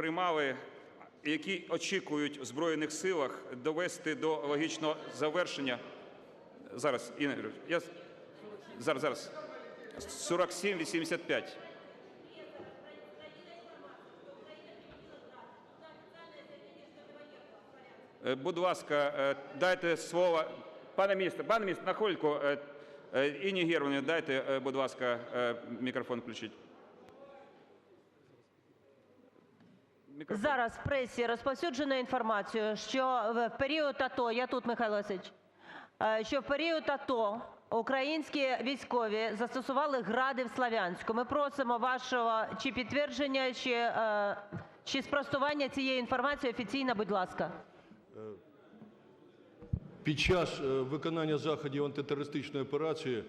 приймали, які очікують в Збройних силах довести до логічного завершення. Зараз, Інна я зараз, зараз. 47-85. Е, Будь ласка, е, дайте слово. Пане міністр, пане міністр, на хвильку. е, Інні Германівні, дайте, будь ласка, мікрофон включіть. Зараз в пресі розповсюджено інформацію, що в період АТО, я тут, Михайло Васильович, е, що в період АТО українські військові застосували гради в Слов'янську. Ми просимо вашого чи підтвердження, чи, е, чи спростування цієї інформації офіційно, будь ласка. Під час е, виконання заходів антитерористичної операції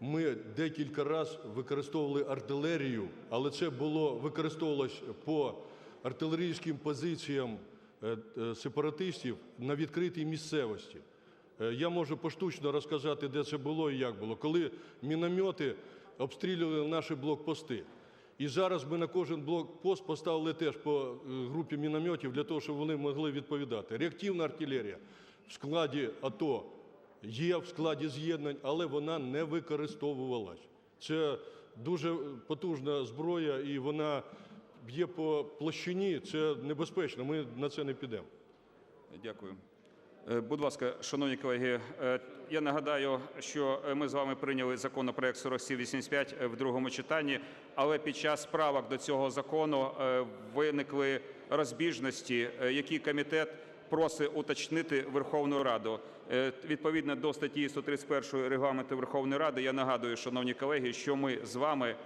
ми декілька разів використовували артилерію, але це було використовувалось по артилерійським позиціям е, е, сепаратистів на відкритій місцевості. Е, Я можу поштучно розказати, де це було і як було, коли міномети обстрілювали наші блокпости. І зараз ми на кожен блокпост поставили теж по групі мінометів для того, щоб вони могли відповідати. Реактивна артилерія в складі АТО є в складі з'єднань, але вона не використовувалась. Це дуже потужна зброя, і вона б'є по площині. Це небезпечно. Ми на це не підемо. Дякую. Е, Будь ласка, шановні колеги, е, я нагадаю, що е, ми з вами прийняли законопроект 4785 в другому читанні, але під час правок до цього закону виникли розбіжності, які комітет просить уточнити Верховну Раду. Відповідно до статті 131 Регламенту Верховної Ради, я нагадую, шановні колеги, що ми з вами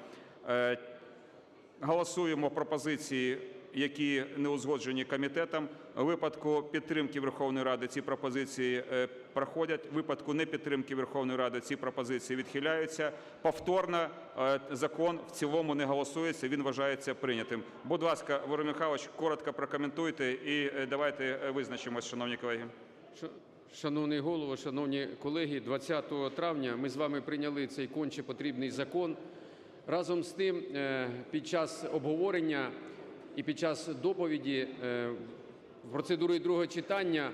голосуємо пропозиції, які не узгоджені комітетом. У випадку підтримки Верховної Ради ці пропозиції е, проходять. У випадку непідтримки Верховної Ради ці пропозиції відхиляються. Повторно е, закон в цілому не голосується, він вважається прийнятим. Будь ласка, Володимир Михайлович, коротко прокоментуйте і е, давайте визначимось, шановні колеги. Шановний голово, шановні колеги, 20 травня ми з вами прийняли цей конче потрібний закон. Разом з тим, е, під час обговорення і під час доповіді е, процедури другого читання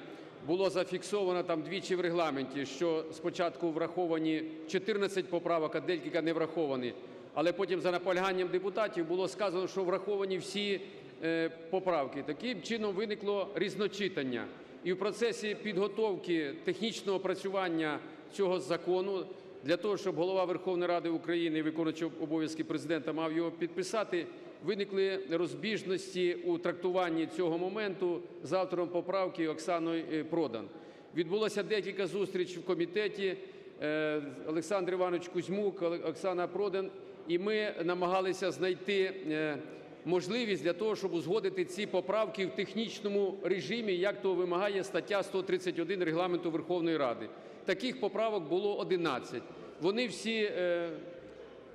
було зафіксовано там двічі в регламенті, що спочатку враховані 14 поправок, а декілька не враховані. Але потім за наполяганням депутатів було сказано, що враховані всі е, поправки. Таким чином виникло різночитання. І в процесі підготовки технічного опрацювання цього закону для того, щоб голова Верховної Ради України, виконуючий обов'язки президента, мав його підписати, виникли розбіжності у трактуванні цього моменту з автором поправки Оксаною е, Продан. Відбулося декілька зустрічей в комітеті. е, Олександр Іванович Кузьмук, Оксана Продан, і ми намагалися знайти е, можливість для того, щоб узгодити ці поправки в технічному режимі, як того вимагає стаття 131 Регламенту Верховної Ради. Таких поправок було 11. Вони всі е,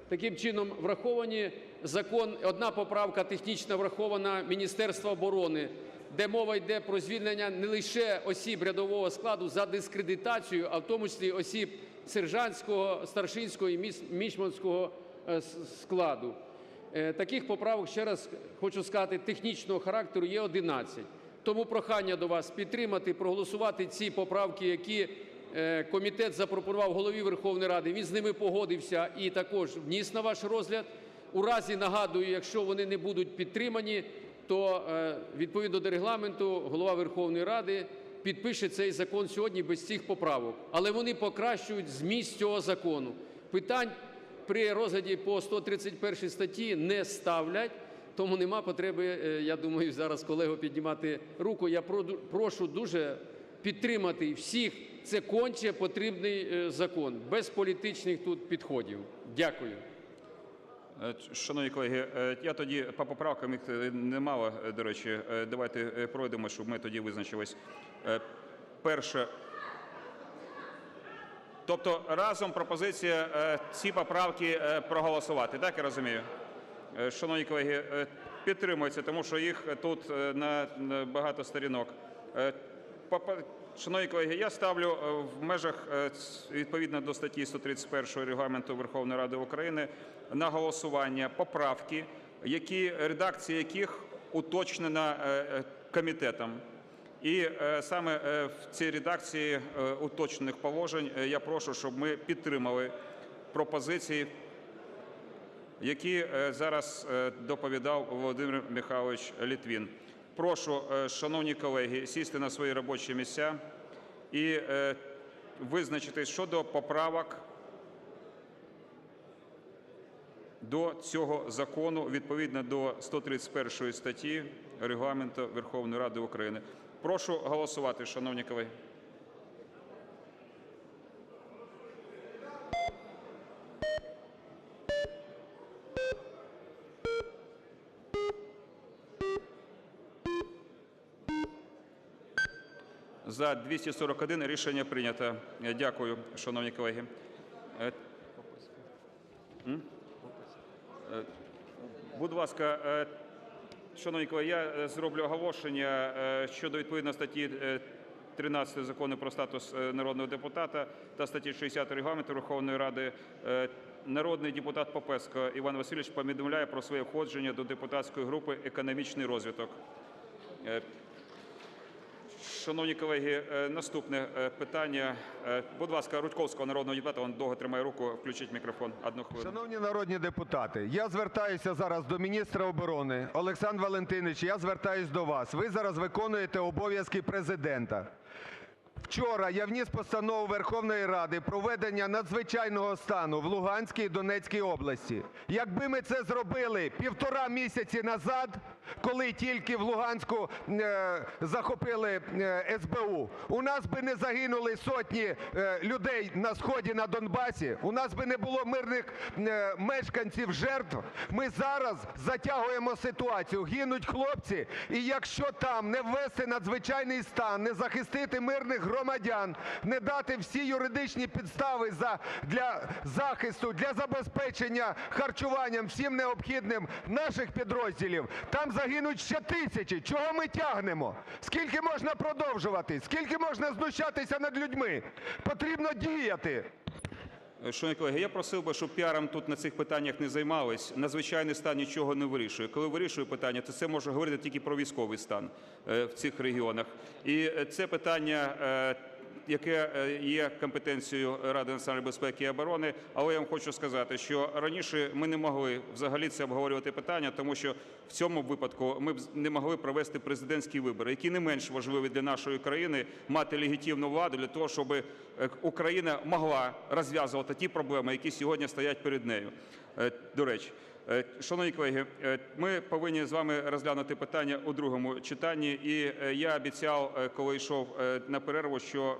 таким чином враховані. Закон, одна поправка технічно врахована Міністерства оборони, де мова йде про звільнення не лише осіб рядового складу за дискредитацію, а в тому числі осіб сержантського, старшинського і мічманського е, складу. Е, Таких поправок, ще раз хочу сказати, технічного характеру є 11. Тому прохання до вас підтримати, проголосувати ці поправки, які комітет запропонував голові Верховної Ради. Він з ними погодився і також вніс на ваш розгляд. У разі нагадую, якщо вони не будуть підтримані, то е, відповідно до регламенту голова Верховної Ради підпише цей закон сьогодні без цих поправок. Але вони покращують зміст цього закону. Питань при розгляді по 131 статті не ставлять, тому нема потреби, е, я думаю, зараз колегу піднімати руку. Я прошу дуже підтримати всіх. Це конче потрібний е, закон, без політичних тут підходів. Дякую. Е, Шановні колеги, е, я тоді по поправкам їх е, немало, е, до речі. Давайте пройдемо, щоб ми тоді визначились. Перше. Тобто разом пропозиція ці поправки проголосувати, так я розумію? Шановні колеги, підтримується, тому що їх тут на багато сторінок. Шановні колеги, я ставлю е, в межах е, відповідно до статті 131 Регламенту Верховної Ради України на голосування поправки, які редакції яких уточнена е, комітетом. І саме в цій редакції уточнених положень я прошу, щоб ми підтримали пропозиції, які зараз доповідав Володимир Михайлович Літвін. Прошу, е, шановні колеги, сісти на свої робочі місця і е, визначитись щодо поправок до цього закону відповідно до 131 статті Регламенту Верховної Ради України. Прошу голосувати, шановні колеги. За 241 рішення прийнято. Е, Дякую, шановні колеги. Е? Е, Будь ласка, шановні колеги, я зроблю оголошення щодо відповідно статті е, 13 Закону про статус народного депутата та статті 60 Регламенту Верховної Ради. Народний депутат Попеско Іван Васильович повідомляє про своє входження до депутатської групи «Економічний розвиток». Шановні колеги, е, наступне е, питання. Е, Будь ласка, Рудьковського народного депутата, він довго тримає руку. Включіть мікрофон. Одну хвилину. Шановні народні депутати, я звертаюся зараз до міністра оборони Олександр Валентинович. Я звертаюся до вас. Ви зараз виконуєте обов'язки президента. Вчора я вніс постанову Верховної Ради про введення надзвичайного стану в Луганській і Донецькій області. Якби ми це зробили півтора місяці назад, коли тільки в Луганську е, захопили е, СБУ, у. Нас би не загинули сотні е, людей на сході на Донбасі, у нас би не було мирних мешканців жертв. Ми зараз затягуємо ситуацію, гинуть хлопці, і якщо там не ввести надзвичайний стан, не захистити мирних громадян, не дати всі юридичні підстави для захисту, для забезпечення харчуванням всім необхідним наших підрозділів, там загинуть ще тисячі. Чого ми тягнемо? Скільки можна продовжувати? Скільки можна знущатися над людьми? Потрібно діяти. Шановні колеги, я просив би, щоб піаром тут на цих питаннях не займались. Надзвичайний стан нічого не вирішує. Коли вирішує питання, то це може говорити тільки про військовий стан е, в цих регіонах. І е, це питання, е, яке е, є компетенцією Ради національної безпеки і оборони. Але я вам хочу сказати, що раніше ми не могли взагалі це обговорювати питання, тому що в цьому випадку ми б не могли провести президентські вибори, які не менш важливі для нашої країни, мати легітимну владу для того, щоб е, Україна могла розв'язувати ті проблеми, які сьогодні стоять перед нею. Е, До речі, шановні колеги, е, ми повинні з вами розглянути питання у другому читанні. І е, я обіцяв, е, коли йшов е, на перерву, що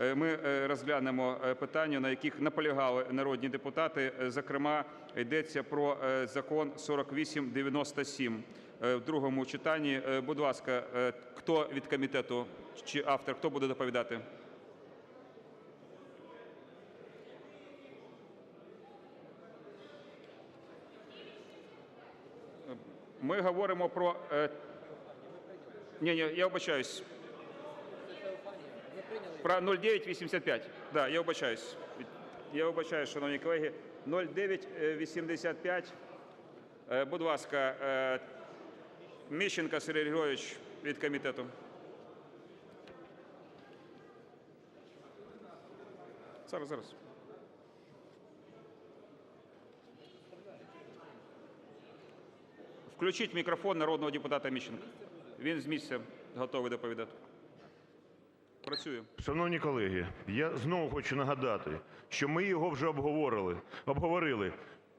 е, ми е, розглянемо е, питання, на яких наполягали народні депутати. Е, Зокрема, йдеться про е, закон 4897 е, в другому читанні. Е, Будь ласка, е, хто від комітету чи автор, хто буде доповідати? Ми говоримо про. е, Ні, ні, я вибачаюсь. Про 0985. Да, я вибачаюсь. Я вибачаюсь, шановні колеги. 0985. Е, Будь ласка, е, Міщенко Сергій Григорович від комітету. Зараз, зараз. Включіть мікрофон народного депутата Міщенка. Він з місця готовий доповідати. Працює. Шановні колеги, я знову хочу нагадати, що ми його вже обговорили. обговорили.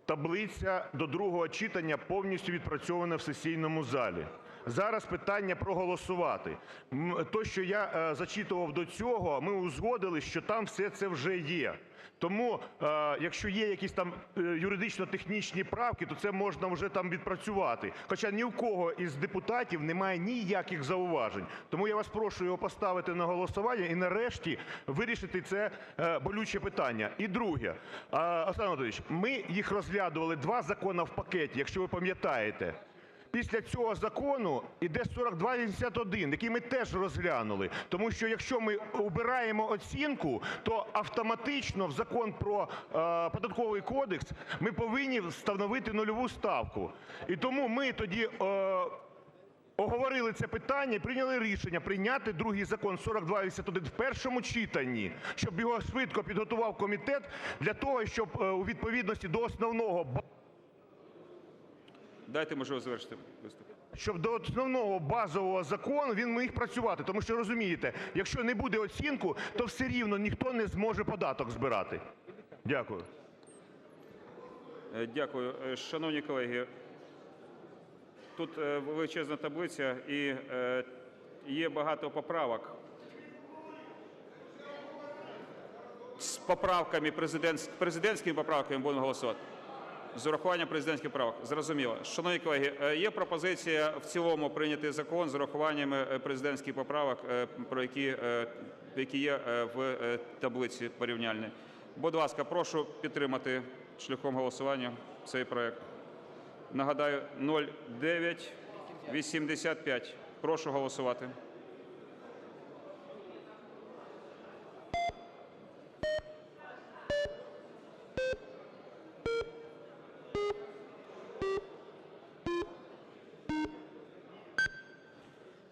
Таблиця до другого читання повністю відпрацьована в сесійному залі. Зараз питання проголосувати. То, що я е, зачитував до цього, ми узгодили, що там все це вже є. Тому, е, якщо є якісь там е, юридично-технічні правки, то це можна вже там відпрацювати. Хоча ні в кого із депутатів немає ніяких зауважень. Тому я вас прошу його поставити на голосування і нарешті вирішити це болюче питання. І друге, Олександр Анатолійович, ми їх розглядували два закони в пакеті, якщо ви пам'ятаєте. Після цього закону іде 4281, який ми теж розглянули. Тому що якщо ми обираємо оцінку, то автоматично в Закон про е, Податковий кодекс ми повинні встановити нульову ставку. І тому ми тоді е, обговорили це питання і прийняли рішення прийняти другий закон 4281 в першому читанні, щоб його швидко підготував комітет для того, щоб е, у відповідності до основного Дайте можливість завершити виступ. щоб до основного базового закону він міг працювати. Тому що розумієте, якщо не буде оцінку, то все рівно ніхто не зможе податок збирати. Дякую. Е, Дякую. Е, Шановні колеги, тут е, величезна таблиця і є багато поправок. З поправками, президент- президентськими поправками будемо голосувати. З урахуванням президентських правок. Зрозуміло. Шановні колеги, е, є пропозиція в цілому прийняти закон з урахуванням е, президентських поправок, е, про які, які є в таблиці порівняльній. Будь ласка, прошу підтримати шляхом голосування цей проект. Нагадаю, 0985. Прошу голосувати.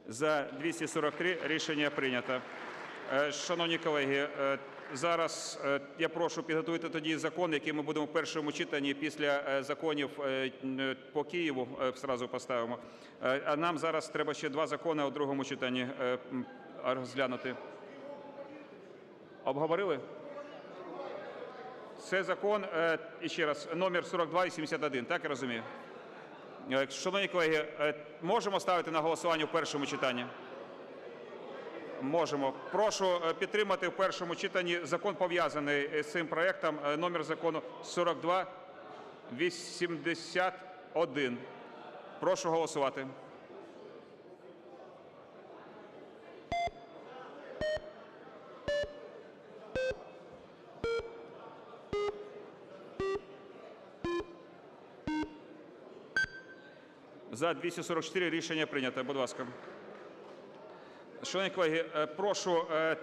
За 243 рішення прийнято. Е, Шановні колеги, е, зараз е, я прошу підготуйте тоді закон, який ми будемо в першому читанні після законів по Києву зразу поставимо. А нам зараз треба ще два закони у другому читанні розглянути. Обговорили? Це закон, і ще раз, номер 4281, так я розумію? Е, Шановні колеги, е, можемо ставити на голосування в першому читанні? Можемо. Прошу е, підтримати в першому читанні закон пов'язаний з цим проектом, номер закону 4281. Прошу голосувати. За 244 рішення прийнято. Будь ласка. Шановні колеги, е, прошу е,